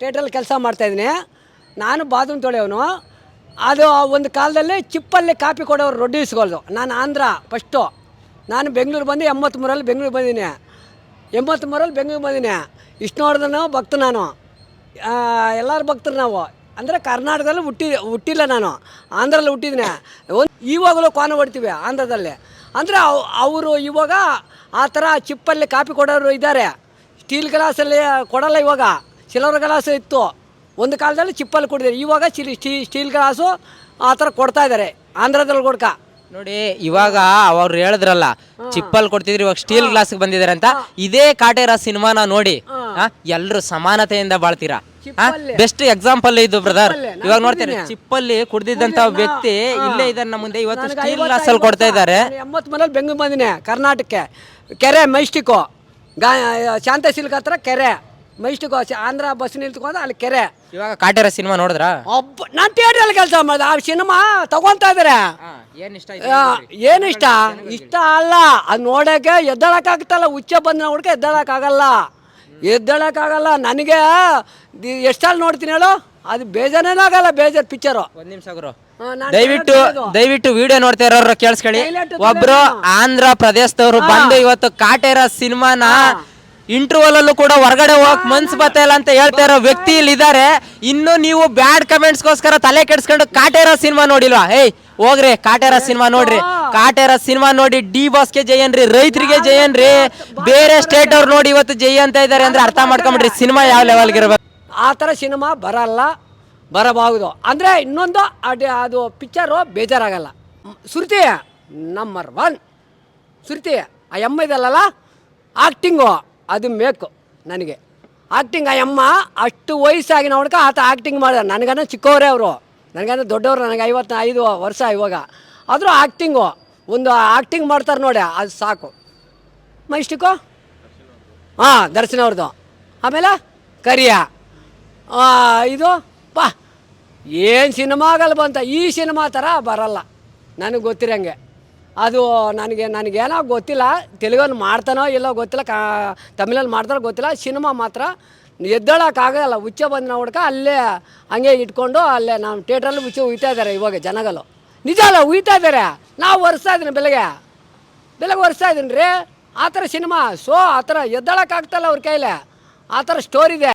ಥಿಯೇಟ್ರಲ್ಲಿ ಕೆಲಸ ಮಾಡ್ತಾಯಿದ್ದೀನಿ ನಾನು ಬಾತ್ರೂಮ್ ತೊಳೆಯವನು ಅದು ಒಂದು ಕಾಲದಲ್ಲಿ ಚಿಪ್ಪಲ್ಲಿ ಕಾಪಿ ಕೊಡೋರು ರೊಡ್ಡಿ ಇಸ್ಕೊಳ್ದು ನಾನು ಆಂಧ್ರ ಫಸ್ಟು ನಾನು ಬೆಂಗಳೂರು ಬಂದು ಎಂಬತ್ತ್ಮೂರಲ್ಲಿ ಬೆಂಗಳೂರು ಬಂದೀನಿ ಎಂಬತ್ತ್ಮೂರಲ್ಲಿ ಬೆಂಗಳೂರು ಬಂದೀನಿ ವಿಷ್ಣುವರ್ಧನ ಭಕ್ತ ನಾನು. ಎಲ್ಲರೂ ಭಕ್ತರು ನಾವು. ಅಂದರೆ ಕರ್ನಾಟಕದಲ್ಲಿ ಹುಟ್ಟಿ, ಹುಟ್ಟಿಲ್ಲ ನಾನು. ಆಂಧ್ರಲ್ಲಿ ಹುಟ್ಟಿದ್ದೀನಿ. ಒಂದು ಇವಾಗಲೂ ಕೋನ ಹೊಡ್ತೀವಿ ಆಂಧ್ರದಲ್ಲಿ. ಅಂದರೆ ಅವರು ಇವಾಗ ಆ ಥರ ಚಿಪ್ಪಲ್ಲಿ ಕಾಪಿ ಕೊಡೋರು ಇದ್ದಾರೆ. ಸ್ಟೀಲ್ ಗ್ಲಾಸಲ್ಲಿ ಕೊಡಲ್ಲ ಇವಾಗ. ಸಿಲ್ವರ್ ಗ್ಲಾಸ್ ಇತ್ತು. ಒಂದು ಕಾಲದಲ್ಲಿ ಚಿಪ್ಪಲ್ಲಿ ಕೊಡಿದ್ರು ಇವಾಗ ಚಿಲಿ ಸ್ಟೀ ಸ್ಟೀಲ್ ಗ್ಲಾಸು ಆ ಥರ ಕೊಡ್ತಾ ಇದ್ದಾರೆ. ಆಂಧ್ರದಲ್ಲಿ ಕೊಡ್ಕ. ನೋಡಿ ಇವಾಗ ಅವ್ರು ಹೇಳಿದ್ರಲ್ಲ ಚಿಪ್ಪಲ್ಲಿ ಕೊಡ್ತಿದ್ರು ಇವಾಗ ಸ್ಟೀಲ್ ಗ್ಲಾಸ್ ಬಂದಿದ್ದಾರೆ ಅಂತ. ಇದೇ ಕಾಟೇರ ಸಿನಿಮಾನ ನೋಡಿ ಎಲ್ಲರೂ ಸಮಾನತೆಯಿಂದ ಬಾಳ್ತೀರಾ. ಬೆಸ್ಟ್ ಎಕ್ಸಾಂಪಲ್ ಇದು ಬ್ರದರ್ ಇವಾಗ ನೋಡ್ತೀರಿ ಚಿಪ್ಪಲ್ಲಿ ಕುಡ್ದಿದ್ದಂತ ವ್ಯಕ್ತಿ ಇಲ್ಲೇ ಇದ್ದಾರೆ ನಮ್ಮ ಮುಂದೆ. ಇವತ್ತು ಸ್ಟೀಲ್ ಗ್ಲಾಸ್ ಅಲ್ಲಿ ಕೊಡ್ತಾ ಇದ್ದಾರೆ. ಎಂಬತ್ ಮನೇಲಿ ಬೆಂಗಳೂರು ಬಂದಿನಿ. ಕರ್ನಾಟಕಕ್ಕೆ. ಕೆರೆ ಮೈಸ್ಟಿಕೋ. ಗಾ ಶಾಂತ ಸಿಲ್ಕ್ ಹತ್ರ ಕೆರೆ. ಮೈಸ್ಟಿಕ್ಕು ಆಂಧ್ರ ಬಸ್ ನಿಲ್ತ್ಕೊಂಡು ಅಲ್ಲಿ ಕೆರೆ. ಇವಾಗ ಕಾಟೇರ ಸಿನಿಮಾ ನೋಡಿದ್ರ? ಒಬ್ಬ ನಾನು ಥಿಯೇಟ್ರಲ್ಲಿ ಕೆಲಸ ಮಾಡಿದೆ. ಆ ಸಿನಿಮಾ ತಗೊಂತಾ ಇದಾರೆ. ಏನ್ ಇಷ್ಟ ಏನು ಇಷ್ಟ? ಇಷ್ಟ ಅಲ್ಲ. ಅದು ನೋಡೋಕೆ ಎದ್ದಳಕ್ಕಾಗ್ತಲ್ಲ. ಹುಚ್ಚ ಬಂದ ಹುಡ್ಕ ಎದ್ದಳಕ್ಕಾಗಲ್ಲ. ಎದ್ದಳಕ್ಕಾಗಲ್ಲ. ನನಗೆ ಎಷ್ಟು ಸಲ ನೋಡ್ತೀನಿ ಹೇಳು? ಅದು ಬೇಜಾರು ಪಿಕ್ಚರು ಒಂದ್ ನಿಮಿಷ ಗುರು. ದಯವಿಟ್ಟು ದಯವಿಟ್ಟು ವಿಡಿಯೋ ನೋಡ್ತಾ ಇರೋರು ಕೇಳಿಸ್ಕೊಳ್ಳಿ. Highlight ಒಬ್ರು ಆಂಧ್ರ ಪ್ರದೇಶದವರು ಬಂದು ಇವತ್ತು ಕಾಟೇರ ಸಿನಿಮಾನ ಇಂಟರ್ವಲ್ ಅಲ್ಲೂ ಕೂಡ ಹೊರಗಡೆ ಹೋಗಕ್ ಮನ್ಸ್ ಬರ್ತಾ ಇಲ್ಲ ಅಂತ ಹೇಳ್ತಾ ಇರೋ ವ್ಯಕ್ತಿ ಇಲ್ಲಿ ಇದಾರೆ ಇನ್ನು ನೀವು ಬ್ಯಾಡ್ ಕಮೆಂಟ್ಸ್ಗೋಸ್ಕರ ತಲೆ ಕೆಡ್ಸ್ಕೊಂಡು ಕಾಟೇರ ಸಿನಿಮಾ ನೋಡಿಲ್ವಾ? ಏಯ್, ಹೋಗ್ರಿ, ಕಾಟೇರ ಸಿನಿಮಾ ನೋಡ್ರಿ. ಕಾಟೇರ ಸಿನಿಮಾ ನೋಡಿ ಡಿ ಬಾಸ್ಗೆ ಜಯನ್ರಿ ರೈತರಿಗೆ ಜಯನ್ರಿ ಬೇರೆ ಸ್ಟೇಟ್ ಅವ್ರು ನೋಡಿ ಇವತ್ತು ಜಯ ಅಂತ ಇದಾರೆ ಅಂದ್ರೆ ಅರ್ಥ ಮಾಡ್ಕೊಂಬಿಡ್ರಿ ಸಿನಿಮಾ ಯಾವ ಲೆವೆಲ್ಗೆ ಇರಬೇಕು? ಆ ಥರ ಸಿನಿಮಾ ಬರಲ್ಲ, ಬರಬಹುದು. ಅಂದರೆ ಇನ್ನೊಂದು ಅದೇ ಪಿಕ್ಚರು ಬೇಜಾರಾಗಲ್ಲ. ಸುರ್ತಿಯ ನಂಬರ್ ಒನ್ ಶ್ರುತಿ ಆ ಎಮ್ಮ ಇದಲ್ಲಲ್ಲ ಆ್ಯಕ್ಟಿಂಗು ಅದು ಮೇಕು ನನಗೆ. ಆ್ಯಕ್ಟಿಂಗ್ ಆ ಅಷ್ಟು ವಯಸ್ಸಾಗಿ ನೋಡ್ಕ ಆತ ಆ್ಯಕ್ಟಿಂಗ್ ಮಾಡಿದ. ನನಗನ್ನ ಚಿಕ್ಕವರೇ ಅವರು. ನನಗನ್ನ ದೊಡ್ಡವರು ನನಗೆ ಐವತ್ತು ಐದು ವರ್ಷ ಇವಾಗ. ಆದರೂ ಆ್ಯಕ್ಟಿಂಗು ಒಂದು ಆ್ಯಕ್ಟಿಂಗ್ ಮಾಡ್ತಾರೆ ನೋಡಿ, ಅದು ಸಾಕು. ಮೈಸ್ಟಿಕ್ಕು ಹಾಂ, ದರ್ಶನ ಅವ್ರದ್ದು ಆಮೇಲೆ ಕರಿಯ. ಇದು ಬಾ ಏನು ಸಿನಿಮಾಗಲ್ಲಿ ಬಂತ, ಈ ಸಿನಿಮಾ ಥರ ಬರಲ್ಲ. ನನಗೆ ಗೊತ್ತಿರಂಗೆ. ಅದು ನನಗೆ, ನನಗೇನೋ ಗೊತ್ತಿಲ್ಲ, ತೆಲುಗಲ್ಲಿ ಮಾಡ್ತಾನೋ ಇಲ್ಲೋ ಗೊತ್ತಿಲ್ಲ, ಕಾ, ತಮಿಳಲ್ಲಿ ಮಾಡ್ತಾರೋ ಗೊತ್ತಿಲ್ಲ, ಸಿನಿಮಾ ಮಾತ್ರ ಎದ್ದೇಳೋಕ್ಕಾಗಲ್ಲ, ಹುಚ್ಚೆ ಬಂದು ನೋಡ್ಕ ಅಲ್ಲೇ ಹಂಗೆ ಇಟ್ಕೊಂಡು ಅಲ್ಲೇ ನಾವು ಥಿಯೇಟ್ರಲ್ಲಿ ಹುಚ್ಚೆ ಉಯ್ತಾ ಇದ್ದಾರೆ ಇವಾಗ ಜನಗಳು. ನಿಜ ಅಲ್ಲ, ಉಯ್ತಾ ಇದ್ದಾರೆ. ನಾವು ಒರೆಸ್ತಾ ಇದ್ದೀನಿ ಬೆಳಗ್ಗೆ ಬೆಳಗ್ಗೆ ಒರೆಸ್ತಾ ಇದ್ದೀನಿ ರೀ ಆ ಥರ ಸಿನಿಮಾ, ಸೊ ಆ ಥರ ಎದ್ದೇಳೋಕ್ಕಾಗ್ತಲ್ಲ ಅವ್ರ ಕೈಲೇ. ಆ ಥರ ಸ್ಟೋರಿ ಇದೆ.